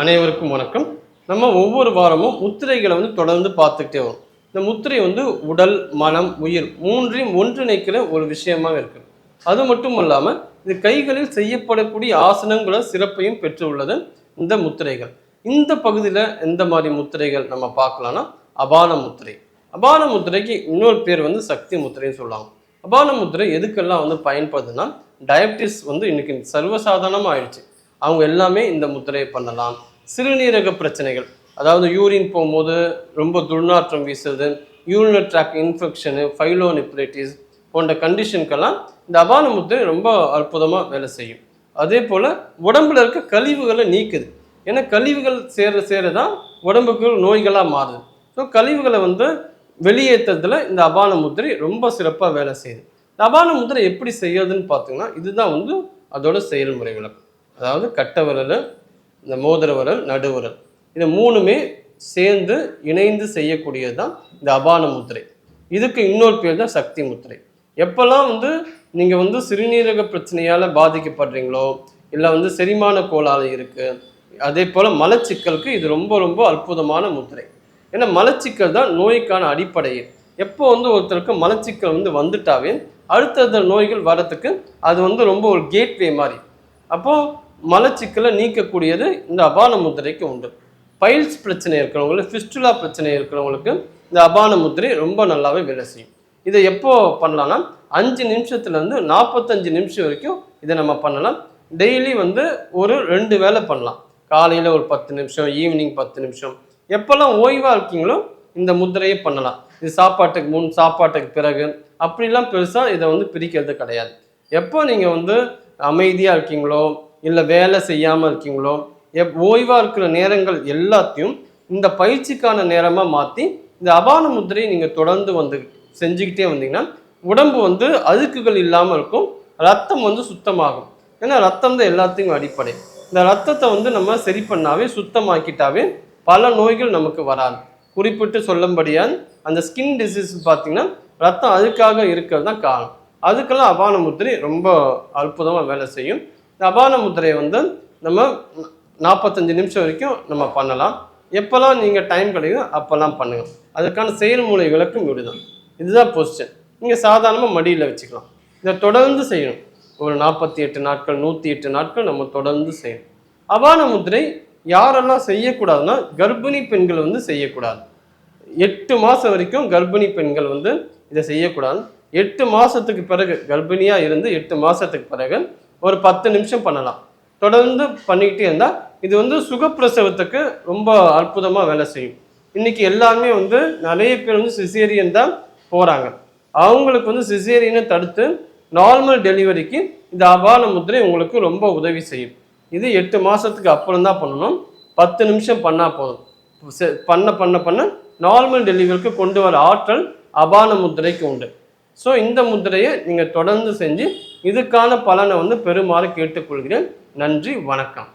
அனைவருக்கும் வணக்கம். நம்ம ஒவ்வொரு வாரமும் முத்திரைகளை வந்து தொடர்ந்து பார்த்துக்கிட்டே வரும். இந்த முத்திரை வந்து உடல் மனம் உயிர் மூன்றையும் ஒன்றிணைக்கிற ஒரு விஷயமாக இருக்கு. அது மட்டும் இல்லாமல் இது கைகளில் செய்யப்படக்கூடிய ஆசனங்கள சிறப்பையும் பெற்றுள்ளது இந்த முத்திரைகள். இந்த பகுதியில் எந்த மாதிரி முத்திரைகள் நம்ம பார்க்கலாம்னா அபான முத்திரை. அபான முத்திரைக்கு இன்னொரு பேர் வந்து சக்தி முத்திரைன்னு சொல்லுவாங்க அபான முத்திரை எதுக்கெல்லாம் வந்து பயன்படுதுன்னா டயபிட்டிஸ் வந்து இன்னைக்கு சர்வசாதாரணமாக ஆயிடுச்சு. அவங்க எல்லாமே இந்த முத்திரையை பண்ணலாம். சிறுநீரக பிரச்சனைகள். அதாவது யூரின் போகும்போது ரொம்ப துர்நாற்றம் வீசுறது யூரினரி ட்ராக் இன்ஃபெக்ஷனு ஃபைலோனிப்ரைட்டிஸ் போன்ற கண்டிஷனுக்கெல்லாம் இந்த அபான முத்திரை ரொம்ப அற்புதமாக வேலை செய்யும். அதே போல் உடம்புல இருக்க கழிவுகளை நீக்குது. ஏன்னா கழிவுகள் சேர சேர தான் உடம்புக்கு நோய்களாக மாறுது. ஸோ கழிவுகளை வந்து வெளியேற்றதுல இந்த அபான முத்திரை ரொம்ப சிறப்பாக வேலை செய்யுது. இந்த அபான முத்திரை எப்படி செய்யறதுன்னு பார்த்தீங்கன்னா இதுதான் வந்து அதோட செயல்முறை விளக்கம். அதாவது கட்டை விரல் இந்த மோதிர விரல் நடுவிரல் இது மூணுமே சேர்ந்து இணைந்து செய்யக்கூடியது தான் இந்த அபான முத்திரை. இதுக்கு இன்னொரு பேர் தான் சக்தி முத்திரை. எப்போல்லாம் வந்து நீங்கள் வந்து சிறுநீரக பிரச்சனையால் பாதிக்கப்படுறீங்களோ இல்லை வந்து செரிமான கோளாறு இருக்குது அதே போல் மலச்சிக்கலுக்கு இது ரொம்ப ரொம்ப அற்புதமான முத்திரை. ஏன்னா மலச்சிக்கல் தான் நோய்க்கான அடிப்படையே. எப்போ வந்து ஒருத்தருக்கு மலச்சிக்கல் வந்து வந்துட்டாவே அடுத்தடுத்த நோய்கள் வரத்துக்கு அது வந்து ரொம்ப ஒரு கேட்வே மாதிரி. அப்போது மலச்சிக்கலை நீக்கக்கூடியது இந்த அபான முத்திரைக்கு உண்டு. பைல்ஸ் பிரச்சனை இருக்கிறவங்களுக்கு ஃபிஸ்டுலா பிரச்சனை இருக்கிறவங்களுக்கு இந்த அபான முத்திரை ரொம்ப நல்லாவே வேலை செய்யும். இதை எப்போ பண்ணலாம்னா அஞ்சு நிமிஷத்துலேருந்து நாற்பத்தஞ்சு நிமிஷம் வரைக்கும் இதை நம்ம பண்ணலாம். டெய்லி வந்து ஒரு ரெண்டு வேளை பண்ணலாம். காலையில் ஒரு பத்து நிமிஷம் ஈவினிங் பத்து நிமிஷம். எப்போல்லாம் ஓய்வாக இருக்கீங்களோ இந்த முத்திரையை பண்ணலாம். இது சாப்பாட்டுக்கு முன் சாப்பாட்டுக்கு பிறகு. அப்படிலாம் பெருசாக இதை வந்து பிரிக்கிறது கிடையாது. எப்போ நீங்கள் வந்து அமைதியாக இருக்கீங்களோ இல்லை வேலை செய்யாமல் இருக்கீங்களோ எப் ஓய்வாக இருக்கிற நேரங்கள் எல்லாத்தையும் இந்த பயிற்சிக்கான நேரமாக மாற்றி இந்த அபான முத்திரையை நீங்கள் தொடர்ந்து வந்து செஞ்சுக்கிட்டே வந்தீங்கன்னா உடம்பு வந்து அழுக்குகள் இல்லாமல் இருக்கும் ரத்தம் வந்து சுத்தமாகும். ஏன்னா ரத்தம் தான் எல்லாத்துக்கும் அடிப்படை. இந்த ரத்தத்தை வந்து நம்ம சரி பண்ணாவே சுத்தமாக்கிட்டாவே பல நோய்கள் நமக்கு வராது. குறிப்பிட்டு சொல்லும்படியால் அந்த ஸ்கின் டிசீஸ் பார்த்தீங்கன்னா ரத்தம் அழுக்காக இருக்கிறது தான் காரணம். அதுக்கெல்லாம் அபான முத்திரை ரொம்ப அற்புதமாக வேலை செய்யும். இந்த அபான முத்திரையை வந்து நம்ம நாற்பத்தஞ்சு நிமிஷம் வரைக்கும் நம்ம பண்ணலாம். எப்போல்லாம் நீங்கள் டைம் கிடைக்கும் அப்போல்லாம் பண்ணுங்கள் அதுக்கான செயல்முறை விளக்கம் இப்படிதான் இதுதான் பொசிஷன் நீங்கள் சாதாரணமாக மடியில் வச்சுக்கலாம். இதை தொடர்ந்து செய்யணும். ஒரு நாற்பத்தி எட்டு நாட்கள் நூற்றி எட்டு நாட்கள் நம்ம தொடர்ந்து செய்யணும். அபான முத்திரை யாரெல்லாம் செய்யக்கூடாதுன்னா கர்ப்பிணி பெண்கள் வந்து செய்யக்கூடாது. எட்டு மாதம் வரைக்கும் கர்ப்பிணி பெண்கள் வந்து இதை செய்யக்கூடாது. எட்டு மாதத்துக்கு பிறகு கர்ப்பிணியாக இருந்து எட்டு மாதத்துக்கு பிறகு ஒரு பத்து நிமிஷம் பண்ணலாம். தொடர்ந்து பண்ணிக்கிட்டே இருந்தால் இது வந்து சுகப்பிரசவத்துக்கு ரொம்ப அற்புதமாக வேலை செய்யும். இன்றைக்கி எல்லாருமே வந்து நிறைய பேர் வந்து சிசேரியன் தான் போகிறாங்க அவங்களுக்கு வந்து சிசேரியனை தடுத்து நார்மல் டெலிவரிக்கு இந்த அபான முத்திரை உங்களுக்கு ரொம்ப உதவி செய்யும். இது எட்டு மாதத்துக்கு அப்புறம் தான் பண்ணணும். பத்து நிமிஷம் பண்ணால் போதும். செ- பண்ண பண்ண பண்ண நார்மல் டெலிவரிக்கு கொண்டு வர ஆற்றல் அபான முத்திரைக்கு உண்டு. ஸோ இந்த முத்திரையை நீங்கள் தொடர்ந்து செஞ்சு இதுக்கான பலனை வந்து பெறுமாறு கேட்டுக்கொள்கிறேன். நன்றி வணக்கம்.